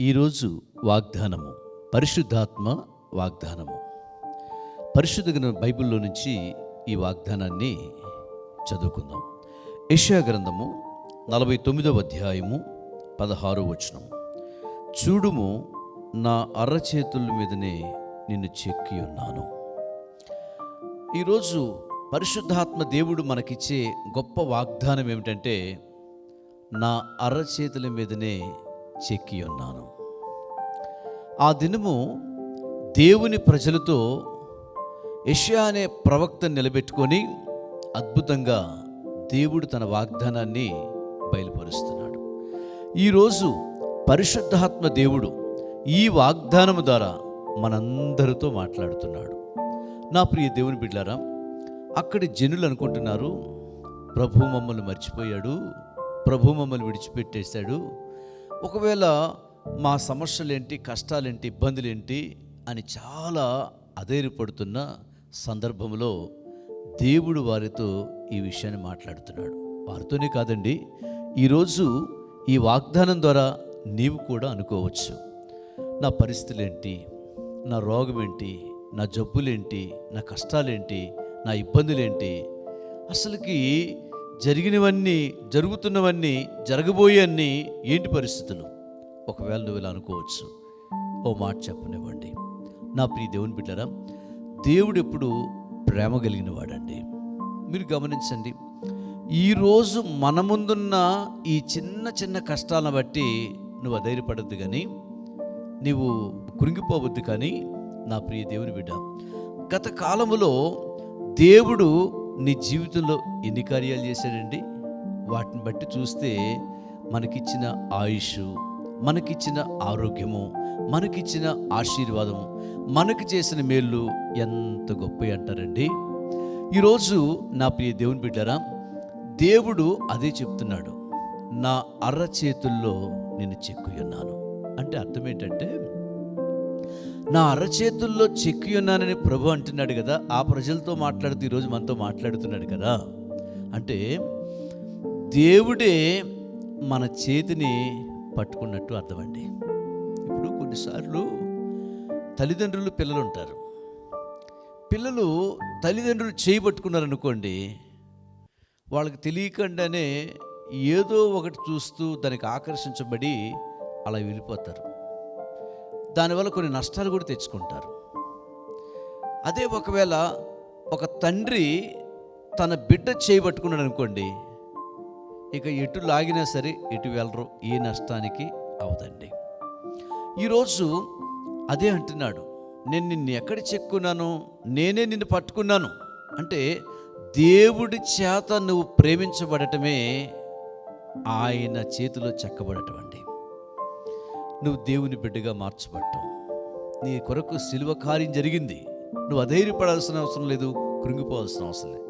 ఈరోజు వాగ్దానము పరిశుద్ధాత్మ వాగ్దానము. పరిశుద్ధ బైబిల్లో నుంచి ఈ వాగ్దానాన్ని చదువుకుందాం. యెషయా గ్రంథము నలభై తొమ్మిదవ అధ్యాయము పదహారో వచనం. చూడుము నా అరచేతుల మీదనే నిన్ను చెక్కి ఉన్నాను. ఈరోజు పరిశుద్ధాత్మ దేవుడు మనకిచ్చే గొప్ప వాగ్దానం ఏమిటంటే నా అరచేతుల మీదనే చెక్కి ఉన్నాను. ఆ దినము దేవుని ప్రజలతో యష్యా అనే ప్రవక్త నిలబెట్టుకొని అద్భుతంగా దేవుడు తన వాగ్దానాన్ని బయలుపరుస్తున్నాడు. ఈరోజు పరిశుద్ధాత్మ దేవుడు ఈ వాగ్దానము ద్వారా మనందరితో మాట్లాడుతున్నాడు. నా ప్రియ దేవుని బిడ్డారా అక్కడి జనులు అనుకుంటున్నారు ప్రభు మమ్మల్ని మర్చిపోయాడు ప్రభు మమ్మల్ని విడిచిపెట్టేశాడు ఒకవేళ మా సమస్యలేంటి కష్టాలేంటి ఇబ్బందులేంటి అని చాలా అధైర్యపడుతున్న సందర్భంలో దేవుడు వారితో ఈ విషయాన్ని మాట్లాడుతున్నాడు. వారితోనే కాదండి ఈరోజు ఈ వాగ్దానం ద్వారా నీవు కూడా అనుకోవచ్చు. నా పరిస్థితులేంటి నా రోగం ఏంటి నా జబ్బులేంటి నా కష్టాలేంటి నా ఇబ్బందులేంటి అసలుకి జరిగినవన్నీ జరుగుతున్నవన్నీ జరగబోయేవన్నీ ఏంటి పరిస్థితులు? ఒకవేళ నువ్వు ఇలా అనుకోవచ్చు ఓ మాట చెప్పనివ్వండి. నా ప్రియ దేవుని బిడ్డరా దేవుడు ఎప్పుడు ప్రేమ కలిగిన వాడండి మీరు గమనించండి ఈరోజు మన ముందున్న ఈ చిన్న చిన్న కష్టాలను బట్టి నువ్వు అధైర్యపడద్దు కానీ నీవు కృంగిపోవద్దు కానీ నా ప్రియ దేవుని బిడ్డ గత కాలములో దేవుడు నీ జీవితంలో ఎన్ని కార్యాలు చేశాడండి? వాటిని బట్టి చూస్తే మనకిచ్చిన ఆయుష్ మనకిచ్చిన ఆరోగ్యము మనకిచ్చిన ఆశీర్వాదము మనకు చేసిన మేళ్ళు ఎంత గొప్ప అంటారండి. ఈరోజు నా ప్రియ దేవుని బిడ్డరా దేవుడు అదే చెప్తున్నాడు. నా అర్ర చేతుల్లో నేను చెక్కి ఉన్నాను. అంటే అర్థం ఏంటంటే నా అరచేతుల్లో చెక్కి ఉన్నానని ప్రభు అంటున్నాడు కదా ఆ ప్రజలతో మాట్లాడుతూ ఈరోజు మనతో మాట్లాడుతున్నాడు కదా. అంటే దేవుడే మన చేతిని పట్టుకున్నట్టు అర్థమండి. ఇప్పుడు కొన్నిసార్లు తల్లిదండ్రులు పిల్లలు ఉంటారు పిల్లలు తల్లిదండ్రులు చేయబట్టుకున్నారనుకోండి వాళ్ళకి తెలియకుండానే ఏదో ఒకటి చూస్తూ దానికి ఆకర్షించబడి అలా వెళ్ళిపోతారు. దానివల్ల కొన్ని నష్టాలు కూడా తెచ్చుకుంటారు. అదే ఒకవేళ ఒక తండ్రి తన బిడ్డ చేయబట్టుకున్నాడు అనుకోండి ఇక ఎటు లాగినా సరే ఎటు వెళ్ళరు ఏ నష్టానికి అవదండి. ఈరోజు అదే అంటున్నాడు నేను నిన్ను ఎక్కడ చెక్కున్నాను? నేనే నిన్ను పట్టుకున్నాను. అంటే దేవుడి చేత నువ్వు ప్రేమించబడటమే ఆయన చేతిలో చెక్కబడటం అండి నువ్వు దేవుని బిడ్డగా మార్చబడ్డావు. నీ కొరకు సిలువ కార్యం జరిగింది. నువ్వు అధైర్యపడాల్సిన అవసరం లేదు కృంగిపోవాల్సిన అవసరం లేదు.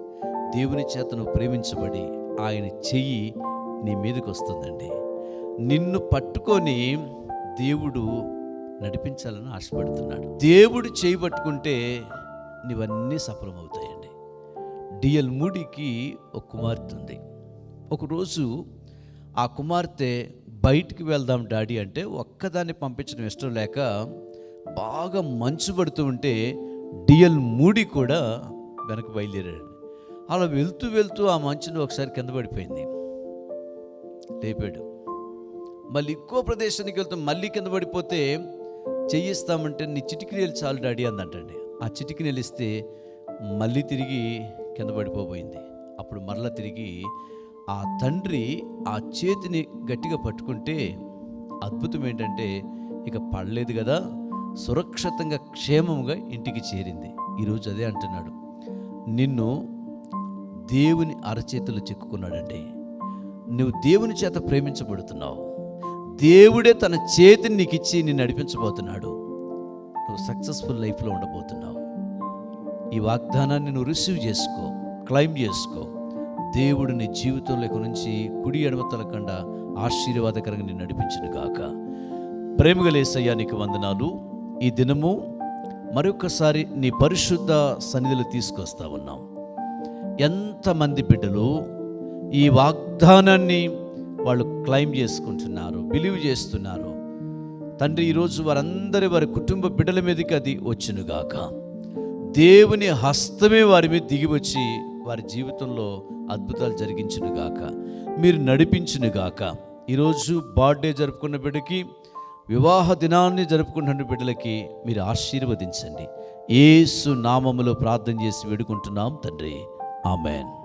దేవుని చేత నువ్వు ప్రేమించబడి ఆయన చెయ్యి నీ మీదకి వస్తుందండి. నిన్ను పట్టుకొని దేవుడు నడిపించాలని ఆశపడుతున్నాడు. దేవుడు చేయి పట్టుకుంటే నీవన్నీ సఫలమవుతాయండి. డిఎల్ మూడికి ఒక కుమార్తె ఉంది. ఒకరోజు ఆ కుమార్తె బయటికి వెళ్దాం డాడీ అంటే ఒక్కదాన్ని పంపించడం ఇష్టం లేక బాగా మంచు పడుతూ ఉంటే డిఎల్ మూడి కూడా వెనక బయలుదేరాడు. అలా వెళ్తూ వెళ్తూ ఆ మంచును ఒకసారి కింద పడిపోయింది. లేపాడు. మళ్ళీ ఇంకో ప్రదేశానికి వెళ్తూ మళ్ళీ కింద పడిపోతే చెయ్యిస్తామంటే నీ చిటికినేలు చాలు డాడీ అందంటండి. ఆ చిటికినేలు ఇస్తే మళ్ళీ తిరిగి కింద పడిపోబోయింది. అప్పుడు మరలా తిరిగి ఆ తండ్రి ఆ చేతిని గట్టిగా పట్టుకుంటే అద్భుతం ఏంటంటే ఇక పడలేదు కదా సురక్షితంగా క్షేమంగా ఇంటికి చేరింది. ఈరోజు అదే అంటున్నాడు. నిన్ను దేవుని అరచేతులు చిక్కుకున్నాడండి. నువ్వు దేవుని చేత ప్రేమించబడుతున్నావు. దేవుడే తన చేతిని నీకు ఇచ్చి నిన్ను నడిపించబోతున్నాడు. నువ్వు సక్సెస్ఫుల్ లైఫ్లో ఉండబోతున్నావు. ఈ వాగ్దానాన్ని నువ్వు రిసీవ్ చేసుకో క్లైమ్ చేసుకో. దేవుడు నీ జీవితంలో నుంచి కుడి ఎడమ తలకుండా ఆశీర్వాదకరంగా నేను నడిపించిన గాక. ప్రేమగలేసయ్యా నీకు వందనాలు. ఈ దినము మరొకసారి నీ పరిశుద్ధ సన్నిధిలో తీసుకొస్తా ఉన్నాం. ఎంతమంది బిడ్డలు ఈ వాగ్దానాన్ని వాళ్ళు క్లైమ్ చేసుకుంటున్నారు బిలీవ్ చేస్తున్నారు. తండ్రి ఈరోజు వారందరి వారి కుటుంబ బిడ్డల మీదకి అది వచ్చునుగాక దేవుని హస్తమే వారి మీద దిగి వచ్చి వారి జీవితంలో అద్భుతాలు జరిగించునుగాక. మీరు నడిపించునుగాక. ఈరోజు బర్త్డే జరుపుకున్న బిడ్డకి వివాహ దినాన్ని జరుపుకుంటున్న బిడ్డలకి మీరు ఆశీర్వదించండి. ఏసు నామములో ప్రార్థన చేసి వేడుకుంటున్నాం తండ్రి. ఆమెన్.